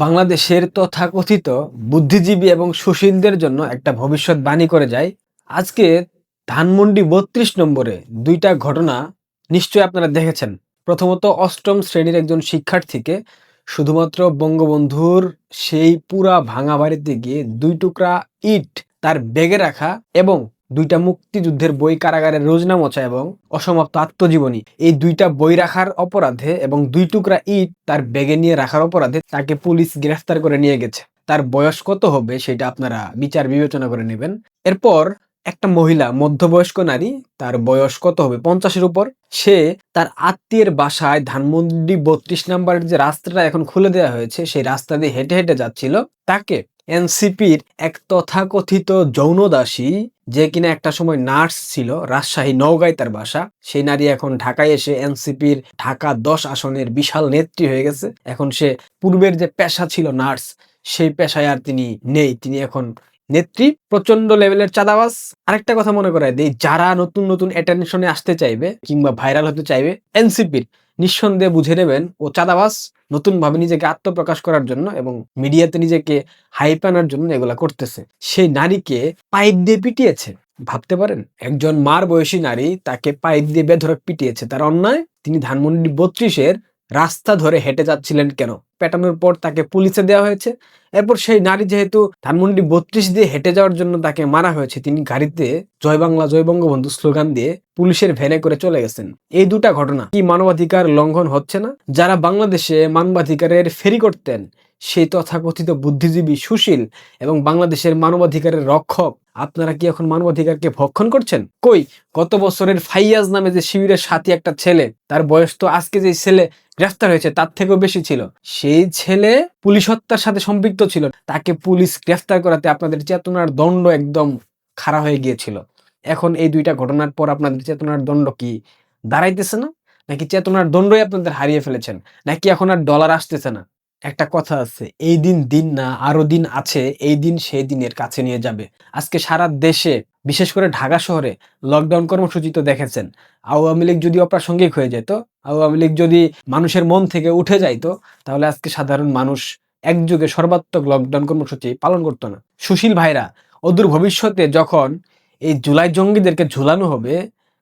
বাংলাদেশের তথাকথিত বুদ্ধিজীবী এবং সুশীলদের জন্য একটা ভবিষ্যৎবাণী করে যায়। আজকে ধানমন্ডি বত্রিশ নম্বরে দুইটা ঘটনা নিশ্চয়ই আপনারা দেখেছেন। প্রথমত অষ্টম শ্রেণির একজন শিক্ষার্থীকে শুধুমাত্র বঙ্গবন্ধুর সেই পুরা ভাঙা বাড়িতে গিয়ে দুই টুকরা ইট তার ব্যাগে রাখা এবং দুইটা মুক্তিযুদ্ধের বই কারাগারের রোজনামচা এবং অসমাপ্ত আত্মজীবনী। এই দুইটা বই রাখার অপরাধে এবং দুই টুকরা ইট তার ব্যাগে নিয়ে রাখার অপরাধে তাকে পুলিশ গ্রেফতার করে নিয়ে গেছে। তার বয়স কত হবে সেটা আপনারা বিচার বিবেচনা করে নেবেন। এরপর একটা মহিলা, মধ্যবয়স্ক নারী, তার বয়স কত হবে পঞ্চাশের উপর, সে তার আত্মীয়ের বাসায় ধানমন্ডি বত্রিশ নাম্বারের যে রাস্তাটা এখন খুলে দেওয়া হয়েছে, সেই রাস্তা দিয়ে হেঁটে হেঁটে যাচ্ছিল, তাকে এনসিপির এক তথাকথিত যৌনদাসী, যে কিনা একটা সময় নার্স ছিল, রাজশাহী নওগাঁয় তার বাসা, সেই নারী এখন ঢাকায় এসে এনসিপির ঢাকা দশ আসনের বিশাল নেত্রী হয়ে গেছে। এখন সে পূর্বের যে পেশা ছিল নার্স, সেই পেশায় আর তিনি নেই। তিনি এখন নেত্রী প্রচণ্ড লেভেলের চাঁদাবাজ। আরেকটা কথা মনে করায় দিই, যারা নতুন নতুন অ্যাটেনশনে আসতে চাইবে কিংবা ভাইরাল হতে চাইবে, এনসিপির নিঃসন্দেহে বুঝে নেবেন ও চাঁদাবাস নতুনভাবে নিজেকে আত্মপ্রকাশ করার জন্য এবং মিডিয়াতে নিজেকে হাইপ আনার জন্য এগুলা করতেছে। সেই নারীকে পাইপ দিয়ে পিটিয়েছে। ভাবতে পারেন, একজন মার বয়সী নারী তাকে পাইপ দিয়ে বেধরক পিটিয়েছে। তার অন্যায়, তিনি ধানমন্ডি বত্রিশের রাস্তা ধরে হেঁটে যাচ্ছিলেন কেন? পেটানোর পর তাকে পুলিশে দেওয়া হয়েছে। এরপর সেই নারী যেহেতু ধানমন্ডি বত্রিশ দিয়ে হেঁটে যাওয়ার জন্য তাকে মারা হয়েছে, তিনি গাড়িতে জয় বাংলা, জয় বঙ্গবন্ধু স্লোগান দিয়ে পুলিশের ভ্যানে করে চলে গেছেন। এই দুটা ঘটনা কি মানবাধিকার লঙ্ঘন হচ্ছে না? যারা বাংলাদেশে মানবাধিকারের ফেরি করতেন সেই তথাকথিত বুদ্ধিজীবী, সুশীল এবং বাংলাদেশের মানবাধিকারের রক্ষক। আপনারা কি এখন মানবাধিকারকে ভক্ষণ করছেন? কই, গত বছরের ফাইয়াজ নামে যে শিবিরের সাথী একটা ছেলে, তার বয়স তো আজকে যে ছেলে গ্রেফতার হয়েছে, তার থেকেও বেশি ছিল। সেই ছেলে পুলিশ হত্যার সাথে সম্পৃক্ত ছিল। তাকে পুলিশ গ্রেফতার করাতে আপনাদের চেতনার দণ্ড একদম খাড়া হয়ে গিয়েছিল। এখন এই দুইটা ঘটনার পর আপনাদের চেতনার দণ্ড কি দাঁড়াইতেছে না? নাকি চেতনার দণ্ডই আপনাদের হারিয়ে ফেলেছেন? নাকি এখন আর ডলার আসতেছে না? একটা কথা আছে, এই দিন দিন না, আরও দিন আছে, এই দিন সেই দিনের কাছে নিয়ে যাবে। আজকে সারা দেশে, বিশেষ করে ঢাকা শহরে লকডাউন কর্মসূচি তো দেখেছেন। আওয়ামী লীগ যদি অপ্রাসঙ্গিক হয়ে যেত, আওয়ামী লীগ যদি মানুষের মন থেকে উঠে যাইতো, তাহলে আজকে সাধারণ মানুষ একযুগে সর্বাত্মক লকডাউন কর্মসূচি পালন করতো না। সুশীল ভাইরা, অদূর ভবিষ্যতে যখন এই জুলাই জঙ্গিদেরকে ঝুলানো হবে,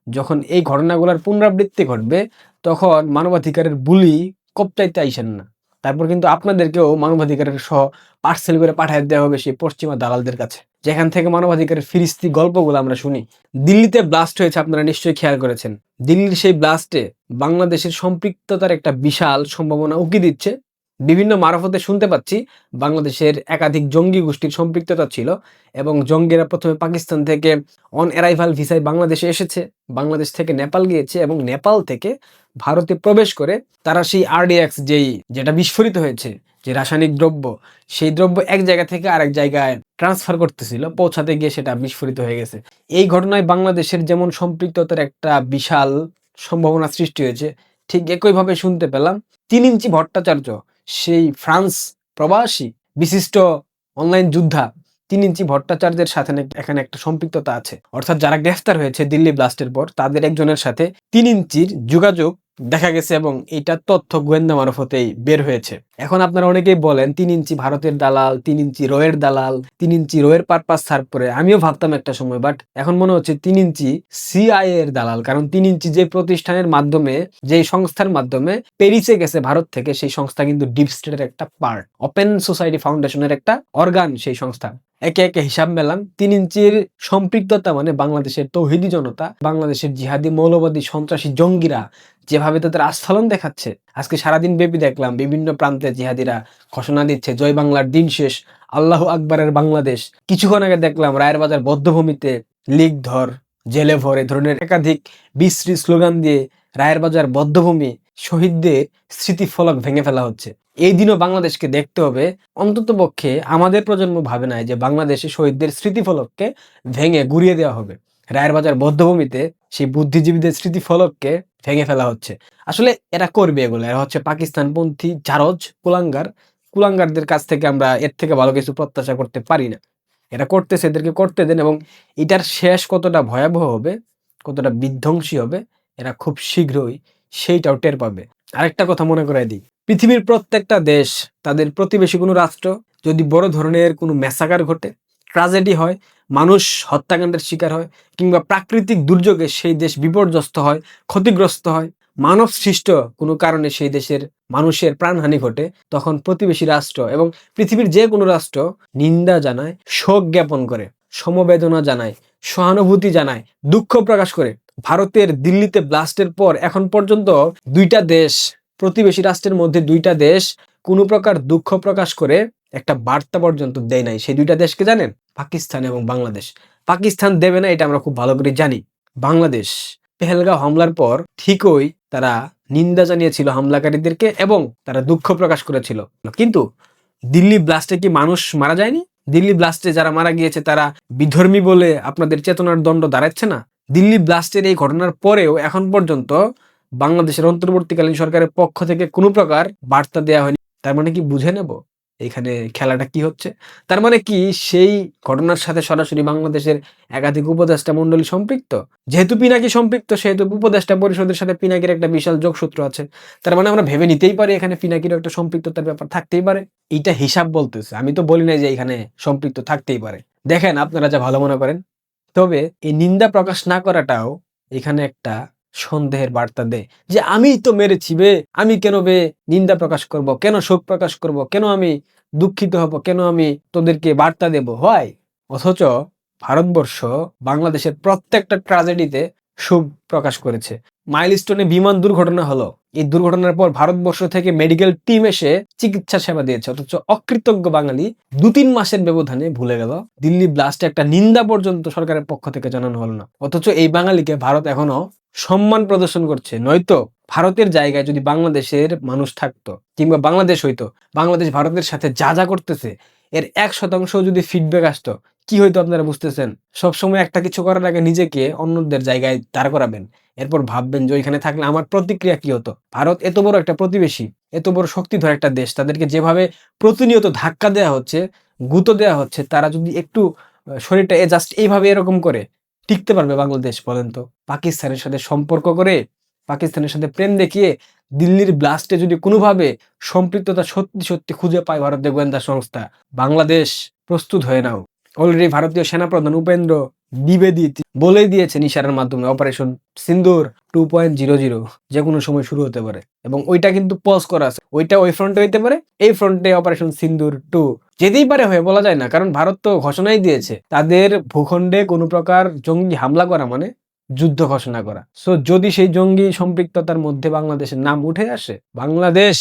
যখন এই ঘটনাগুলোর পুনরাবৃত্তি ঘটবে, তখন মানবাধিকারের বুলি কপচাইতে আইসেন না। তারপর কিন্তু আপনাদেরকেও মানবাধিকারের সহ পার্সেল করে পাঠিয়ে দেওয়া হবে সেই পশ্চিমা দালালদের কাছে। যেখান থেকে মানবাধিকারের ফিরিস্তি গল্পগুলো আমরা শুনি, দিল্লিতে ব্লাস্ট হয়েছে আপনারা নিশ্চয়ই খেয়াল করেছেন। দিল্লির সেই ব্লাস্টে বাংলাদেশের সম্পৃক্ততার একটা বিশাল সম্ভাবনা উকি দিচ্ছে বিভিন্ন মারফতে শুনতে পাচ্ছি, বাংলাদেশের একাধিক জঙ্গি গোষ্ঠীর সম্পৃক্ততা ছিল এবং জঙ্গিরা প্রথমে পাকিস্তান থেকে অন অ্যারাইভাল ভিসায় বাংলাদেশে এসেছে, বাংলাদেশ থেকে নেপাল গিয়েছে এবং নেপাল থেকে ভারতে প্রবেশ করে তারা সেই আরডিএক্স যেই, যেটা বিস্ফোরিত হয়েছে, যে রাসায়নিক দ্রব্য, সেই দ্রব্য এক জায়গা থেকে আরেক জায়গায় ট্রান্সফার করতেছিল, পৌঁছাতে গিয়ে সেটা বিস্ফোরিত হয়ে গেছে। এই ঘটনায় বাংলাদেশের যেমন সম্পৃক্ততার একটা বিশাল সম্ভাবনা সৃষ্টি হয়েছে, ঠিক একইভাবে শুনতে পেলাম তিন ইঞ্চি ভট্টাচার্য সেই ফ্রান্স প্রবাসী বিশিষ্ট অনলাইন যোদ্ধা তিন ইঞ্চি ভট্টাচার্যের সাথে এখানে একটা সম্পৃক্ততা আছে। অর্থাৎ যারা গ্রেফতার হয়েছে দিল্লি ব্লাস্টের পর, তাদের একজনের সাথে তিন ইঞ্চির যোগাযোগ দেখা গেছে এবং এটা তথ্য গোয়েন্দা মারফতেই বের হয়েছে। এখন আপনারা অনেকেই বলেন, তিন ইঞ্চি ভারতের দালাল, তিন ইঞ্চি রোয়ের দালাল, তিন ইঞ্চি রোয়ের পারপাস সার্ভ করে। আমিও ভাবতাম একটা সময় বাট এখন মনে হচ্ছে তিন ইঞ্চি সিআই এর দালাল, কারণ তিন ইঞ্চি যে প্রতিষ্ঠানের মাধ্যমে, যে সংস্থার মাধ্যমে পেরিসে গেছে ভারত থেকে, সেই সংস্থা কিন্তু ডিপ স্টেটের একটা পার্ট ওপেন সোসাইটি ফাউন্ডেশনের একটা অর্গান সেই সংস্থা। একে একে হিসাব মেলাম তিন ইঞ্চির সম্পৃক্ততা মানে বাংলাদেশের তৌহিদি জনতা, বাংলাদেশের জিহাদি, মৌলবাদী, সন্ত্রাসী জঙ্গিরা যেভাবে তাদের আস্ফালন দেখাচ্ছে। আজকে সারাদিন ব্যাপী দেখলাম বিভিন্ন প্রান্তে জিহাদিরা ঘোষণা দিচ্ছে, জয় বাংলার দিন শেষ, আল্লাহ আকবরের বাংলাদেশ। কিছুক্ষণ আগে দেখলাম রায়ের বাজার বদ্ধভূমিতে, লিগ ধর, জেলে ভর এ ধরনের একাধিক বিশ্রী স্লোগান দিয়ে রায়ের বাজার বদ্ধভূমি শহীদদের স্মৃতিফলক ভেঙে ফেলা হচ্ছে। এই দিনও বাংলাদেশকে দেখতে হবে। অন্তত পক্ষে আমাদের প্রজন্ম ভাবে নাই যে বাংলাদেশে শহীদদের স্মৃতিফলককে ভেঙে গুড়িয়ে দেওয়া হবে। রায়ের বাজার বদ্ধভূমিতে সেই বুদ্ধিজীবীদের স্মৃতিফলককে ভেঙে ফেলা হচ্ছে। আসলে এরা করবে এগুলো। এরা হচ্ছে পাকিস্তানপন্থী জারজ কুলাঙ্গার। কুলাঙ্গারদের কাছ থেকে আমরা এর থেকে ভালো কিছু প্রত্যাশা করতে পারি না। এরা করতেছে, এদেরকে করতে দেন এবং এটার শেষ কতটা ভয়াবহ হবে, কতটা বিধ্বংসী হবে, এরা খুব শীঘ্রই সেইটাও টের পাবে। আরেকটা কথা মনে করাই দিই। পৃথিবীর প্রত্যেকটা দেশ, তাদের প্রতিবেশী কোনো রাষ্ট্র যদি বড় ধরনের কোনো ম্যাসাকার ঘটে, ট্রাজেডি হয়, মানুষ হত্যাকাণ্ডের শিকার হয় কিংবা প্রাকৃতিক দুর্যোগে সেই দেশ বিপর্যস্ত হয়, ক্ষতিগ্রস্ত হয় মানব সৃষ্ট কোনো কারণে সেই দেশের মানুষের প্রাণহানি ঘটে, তখন প্রতিবেশী রাষ্ট্র এবং পৃথিবীর যে কোনো রাষ্ট্র নিন্দা জানায়, শোক জ্ঞাপন করে, সমবেদনা জানায়, সহানুভূতি জানায়, দুঃখ প্রকাশ করে। ভারতের দিল্লিতে ব্লাস্টের পর এখন পর্যন্ত দুইটা দেশ প্রতিবেশী রাষ্ট্রের মধ্যে দুইটা দেশ কোনো প্রকার দুঃখ প্রকাশ করে একটা বার্তা পর্যন্ত দেয় নাই। সেই দুইটা দেশকে জানেন? পাকিস্তান এবং বাংলাদেশ। পাকিস্তান দেবে না, এটা আমরা খুব ভালো করে জানি। বাংলাদেশ পেহেলগাঁও হামলার পর ঠিকই তারা নিন্দা জানিয়েছিল হামলাকারীদেরকে এবং তারা দুঃখ প্রকাশ করেছিল। কিন্তু দিল্লি ব্লাস্টে কি মানুষ মারা যায়নি? দিল্লি ব্লাস্টে যারা মারা গিয়েছে তারা বিধর্মী বলে আপনাদের চেতনার দণ্ড দাঁড়াচ্ছে না? দিল্লি ব্লাস্টের এই ঘটনার পরেও এখন পর্যন্ত বাংলাদেশের অন্তর্বর্তীকালীন সরকারের পক্ষ থেকে কোনো প্রকার বার্তা দেওয়া হয়নি। তার মানে কি বুঝে নেব? এখানে খেলাটা কি হচ্ছে? তার মানে কি সেই ঘটনার সাথে সরাসরি বাংলাদেশের একাধিক উপদেষ্টা মন্ডলী সম্পৃক্ত? যেহেতু পিনাকি সম্পৃক্ত, সেহেতু উপদেষ্টা পরিষদের সাথে পিনাকির একটা বিশাল যোগসূত্র আছে। তার মানে আমরা ভেবে নিতেই পারি এখানে পিনাকির একটা সম্পৃক্ততার ব্যাপার থাকতেই পারে। এইটা হিসাব বলতেছে। আমি তো বলি না যে এখানে সম্পৃক্ত থাকতেই পারে। দেখেন আপনারা যা ভালো মনে করেন। তবে এই নিন্দা প্রকাশ না করাটাও এখানে একটা সন্দেহের বার্তা দেয় যে আমি তো মেরেছি বে, আমি কেন বে নিন্দা প্রকাশ করব, কেন শোক প্রকাশ করব, কেন আমি দুঃখিত হব, কেন আমি তোদেরকে বার্তা দেব? হয়। অথচ ভারতবর্ষ বাংলাদেশের প্রত্যেকটা ট্রাজেডিতে সুখ প্রকাশ করেছে। মাইলস্টোনে বিমান দুর্ঘটনা হলো। এই দুর্ঘটনার পর ভারতবর্ষ থেকে মেডিকেল টিম এসে চিকিৎসা সেবা দিয়েছে। অথচ অকৃতজ্ঞ বাঙালি দু তিন মাসের ব্যবধানে ভুলে গেল। দিল্লি ব্লাস্টে একটা নিন্দা পর্যন্ত সরকারের পক্ষ থেকে জানানো হলো না। অথচ এই বাঙালিকে ভারত এখনও সম্মান প্রদর্শন করছে। নয়তো ভারতের জায়গায় যদি বাংলাদেশের মানুষ থাকতো, কিংবা বাংলাদেশ হইতো, বাংলাদেশ ভারতের সাথে যা যা করতেছে, এর এক শতাংশ যদি ফিডব্যাক আসতো কি হয়তো আপনারা বুঝতেছেন? সবসময় একটা কিছু করার আগে নিজেকে অন্যদের জায়গায় দাঁড় করাবেন। এরপর ভাববেন যে ওইখানে থাকলে আমার প্রতিক্রিয়া কি হতো? ভারত এত বড় একটা প্রতিবেশী, এত বড় শক্তিধর একটা দেশ, তাদেরকে যেভাবে প্রতিনিয়ত ধাক্কা দেওয়া হচ্ছে, গুঁতো দেওয়া হচ্ছে, তারা যদি একটু শরীরটা জাস্ট এইভাবে এরকম করে টিকতে পারবে বাংলাদেশ, বলেন তো। পাকিস্তানের সাথে সম্পর্ক করে, পাকিস্তানের সাথে প্রেম দেখিয়ে দিল্লির ব্লাস্টে যদি কোনোভাবে সম্পৃক্ততা সত্যি সত্যি খুঁজে পায় ভারতীয় গোয়েন্দা সংস্থা, বাংলাদেশ প্রস্তুত হয়ে নাও। অলরেডি ভারতীয় সেনাপ্রধান উপেন্দ্র দ্বিবেদী বলেই দিয়েছেন ইশারার মাধ্যমে operation Sindoor two point zero zero যে কোনো সময় শুরু হতে পারে। এবং ওইটা কিন্তু পজ করা আছে। ওইটা ওই ফ্রন্টে হইতে পারে, এই ফ্রন্টে অপারেশন সিন্দুর টু যেতেই পারে হয়ে, বলা যায় না, কারণ ভারত তো ঘোষণাই দিয়েছে, তাদের ভূখণ্ডে কোনো প্রকার জঙ্গি হামলা করা মানে যুদ্ধ ঘোষণা করা। সো যদি সেই জঙ্গি সম্পৃক্ততার মধ্যে বাংলাদেশের নাম উঠে আসে, বাংলাদেশ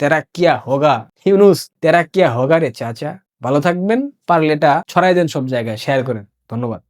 তেরা কিয়া হোগা, ইউনুস তেরা কিয়া হোগা রে, চাচা। ভালো থাকবেন পারলে এটা ছড়াই দেন সব জায়গায় শেয়ার করেন। ধন্যবাদ।